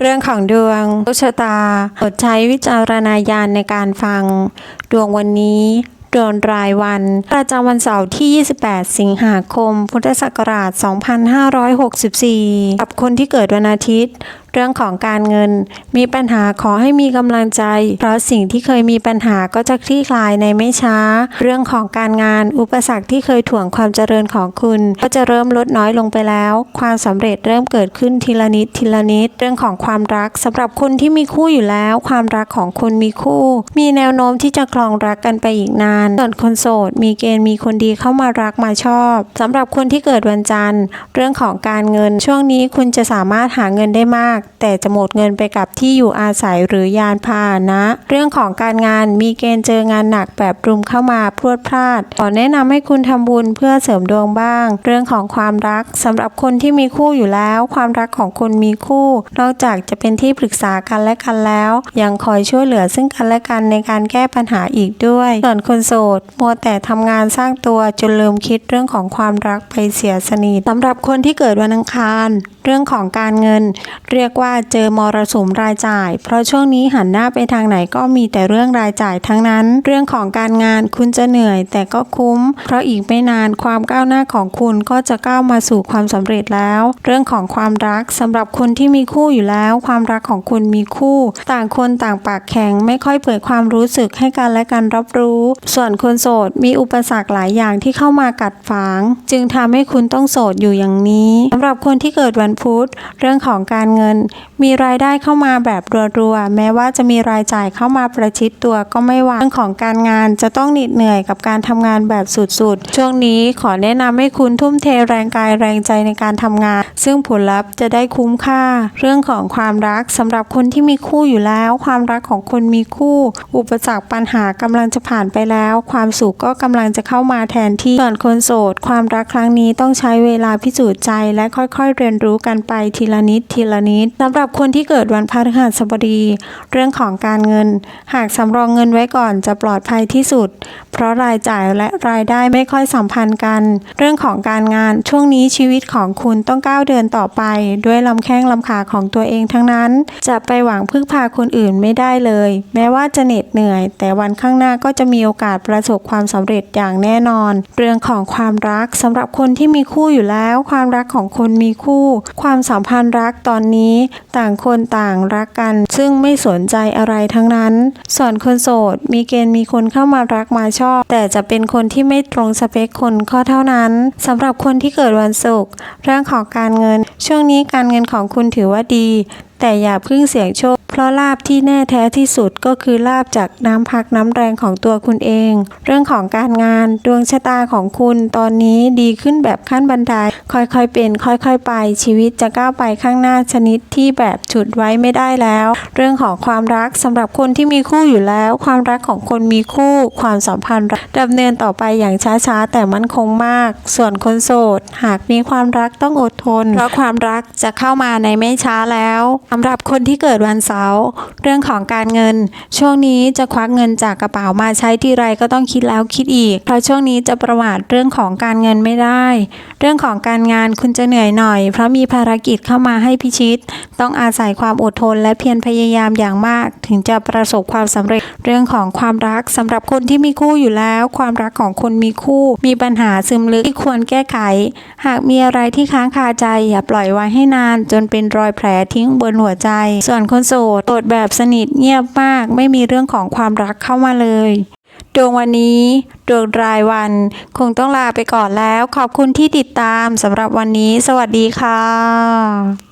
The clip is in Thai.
เรื่องของดวงดวงชะตาอดใช้วิจารณญาณในการฟัง ดวงวันนี้ดวงรายวัน ประจำวันเสาร์ที่ 28 สิงหาคม พุทธศักราช 2564 กับคนที่เกิดวันอาทิตย์เรื่องของการเงิน มีปัญหาขอให้มีกำลังใจ เพราะสิ่งที่เคยมีปัญหาก็จะคลี่คลายในไม่ช้า เรื่องของการงานอุปสรรคที่เคยถ่วงความเจริญของคุณ ก็จะเริ่มลดน้อยลงไปแล้ว ความสำเร็จเริ่มเกิดขึ้นทีละนิดทีละนิด เรื่องของความรักสำหรับคนที่มีคู่อยู่แล้ว ความรักของคนมีคู่ มีแนวโน้มที่จะคลองรักกันไปอีกนานส่วนคนโสด มีเกณฑ์มีคนดีเข้ามารักมาชอบสำหรับคนที่เกิดวันจันทร์ เรื่องของการเงินช่วงนี้คุณจะสามารถหาเงินได้มากแต่จะหมดเงินไปกับที่อยู่อาศัยหรือยานพาหนะ เรื่องของการงานมีเกณฑ์เจองานหนักแบบรุมเข้ามาพรวดพลาดขอแนะนำให้คุณทำบุญเพื่อเสริมดวงบ้าง เรื่องของความรักสำหรับคนที่มีคู่อยู่แล้ว ความรักของคนมีคู่ นอกจากจะเป็นที่ปรึกษากันและกันแล้ว ยังคอยช่วยเหลือซึ่งกันและกันในการแก้ปัญหาอีกด้วย ส่วนคนโสดมัวแต่ทำงานสร้างตัวจนลืมคิดเรื่องของความรักไปเสียสนิทสำหรับคนที่เกิดวันอังคาร เรื่องของการเงิน เรียกว่าเจอมรสุมรายจ่าย เพราะช่วงนี้หันหน้าไปทางไหนก็มีแต่เรื่องรายจ่ายทั้งนั้น เรื่องของการงานคุณจะเหนื่อยแต่ก็คุ้ม เพราะอีกไม่นานความก้าวหน้าของคุณก็จะก้าวมาสู่ความสำเร็จแล้ว เรื่องของความรักสำหรับคนที่มีคู่อยู่แล้ว ความรักของคุณมีคู่ ต่างคนต่างปากแข็งไม่ค่อยเปิดความรู้สึกให้กันและกันรับรู้ ส่วนคนโสดมีอุปสรรคหลายอย่างที่เข้ามากัดฝาง จึงทำให้คุณต้องโสดอยู่อย่างนี้สำหรับคนที่เกิดวันพุธ เรื่องของการเงินมีรายได้เข้ามาแบบรัวๆ แม้ว่าจะมีรายจ่ายเข้ามาประชิดตัวก็ไม่วังเรื่องของการงานจะต้องเหน็ดเหนื่อยกับการทำงานแบบสุดๆ ช่วงนี้ขอแนะนำให้คุณทุ่มเทแรงกายแรงใจในการทำงาน ซึ่งผลลัพธ์จะได้คุ้มค่า เรื่องของความรักสำหรับคนที่มีคู่อยู่แล้ว ความรักของคนมีคู่ อุปสรรคปัญหากำลังจะผ่านไปแล้ว ความสุขก็กำลังจะเข้ามาแทนที่ส่วนคนโสด ความรักครั้งนี้ต้องใช้เวลาพิสูจน์ใจและค่อยๆ เรียนรู้กันไปทีละนิดทีละนิดสำหรับคนที่เกิดวันพฤหัสบดี เรื่องของการเงิน หากสำรองเงินไว้ก่อนจะปลอดภัยที่สุด เพราะรายจ่ายและรายได้ไม่ค่อยสัมพันธ์กัน เรื่องของการงานช่วงนี้ชีวิตของคุณต้องก้าวเดินต่อไป ด้วยลำแข้งลำขาของตัวเองทั้งนั้น จะไปหวังพึ่งพาคนอื่นไม่ได้เลย แม้ว่าจะเหน็ดเหนื่อย แต่วันข้างหน้าก็จะมีโอกาสประสบความสำเร็จอย่างแน่นอน เรื่องของความรักสำหรับคนที่มีคู่อยู่แล้ว ความรักของคนมีคู่ ความสัมพันธ์รักตอนนี้ต่างคนต่างรักกัน ซึ่งไม่สนใจอะไรทั้งนั้น ส่วนคนโสดมีเกณฑ์มีคนเข้ามารักมาชอบ แต่จะเป็นคนที่ไม่ตรงสเปคคนก็เท่านั้นสำหรับคนที่เกิดวันศุกร์เรื่องของการเงิน ช่วงนี้การเงินของคุณถือว่าดี แต่อย่าพึ่งเสี่ยงโชค เพราะลาบที่แน่แท้ที่สุดก็คือลาบจากน้ำพักน้ำแรงของตัวคุณเอง เรื่องของการงานดวงชะตาของคุณตอนนี้ดีขึ้นแบบขั้นบันไดค่อยๆ เป็นค่อยๆ ไป ชีวิตจะก้าวไปข้างหน้าชนิดที่แบบฉุดไว้ไม่ได้แล้ว เรื่องของความรักสำหรับคนที่มีคู่อยู่แล้ว ความรักของคนมีคู่ ความสัมพันธ์ดำเนินต่อไปอย่างช้าๆ แต่มั่นคงมาก ส่วนคนโสด หากมีความรักต้องอดทน เพราะความรักจะเข้ามาในไม่ช้าแล้วสำหรับคนที่เกิดวันเสาร์เรื่องของการเงิน ช่วงนี้จะควักเงินจากกระเป๋ามาใช้ทีไรก็ต้องคิดแล้วคิดอีก เพราะช่วงนี้จะประมาทเรื่องของการเงินไม่ได้ เรื่องของการงานคุณจะเหนื่อยหน่อย เพราะมีภารกิจเข้ามาให้พิชิต ต้องอาศัยความอดทนและเพียรพยายามอย่างมาก ถึงจะประสบความสำเร็จเรื่องของความรักสำหรับคนที่มีคู่อยู่แล้ว ความรักของคนมีคู่ มีปัญหาซึมลึกที่ควรแก้ไข หากมีอะไรที่ค้างคาใจอย่าปล่อยไว้ให้นาน จนเป็นรอยแผลทิ้งบนหัวใจ ส่วนคนโสดโสดแบบสนิทเงียบมาก ไม่มีเรื่องของความรักเข้ามาเลยดวงวันนี้ดวงรายวัน คงต้องลาไปก่อนแล้ว ขอบคุณที่ติดตามสำหรับวันนี้ สวัสดีค่ะ